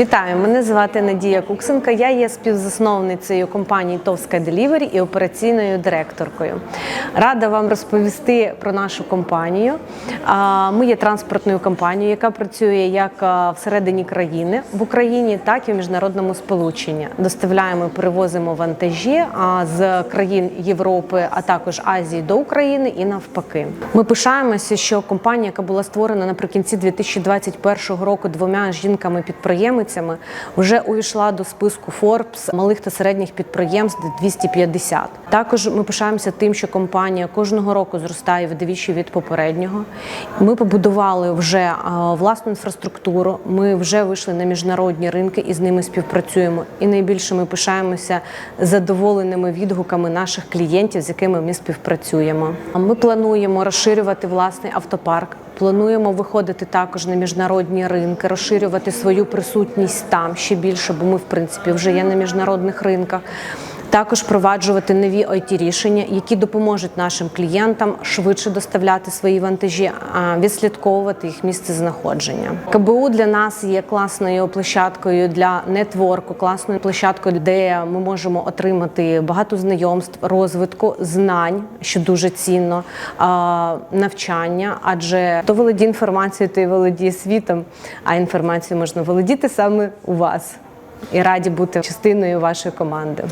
Вітаю, мене звати Надія Куксенка. Я є співзасновницею компанії Товська Делівері і операційною директоркою. Рада вам розповісти про нашу компанію. Ми є транспортною компанією, яка працює як всередині країни в Україні, так і в міжнародному сполученні. Доставляємо, перевозимо вантажі з країн Європи, а також Азії до України і навпаки. Ми пишаємося, що компанія, яка була створена наприкінці 2021 року двома жінками-підприємицями, вже увійшла до списку Forbes малих та середніх підприємств 250. Також ми пишаємося тим, що компанія кожного року зростає вдвічі від попереднього. Ми побудували вже власну інфраструктуру. Ми вже вийшли на міжнародні ринки і з ними співпрацюємо. І найбільше ми пишаємося задоволеними відгуками наших клієнтів, з якими ми співпрацюємо. Ми плануємо розширювати власний автопарк. Плануємо виходити також на міжнародні ринки, розширювати свою присутність там ще більше, бо ми, в принципі, вже є на міжнародних ринках. Також впроваджувати нові it рішення, які допоможуть нашим клієнтам швидше доставляти свої вантажі, а відслідковувати їх місце знаходження. КБУ для нас є класною площадкою для нетворку, класною площадкою, де ми можемо отримати багато знайомств, розвитку, знань, що дуже цінно, навчання, адже хто володіє інформацією, той володіє світом, а інформацію можна володіти саме у вас. І раді бути частиною вашої команди.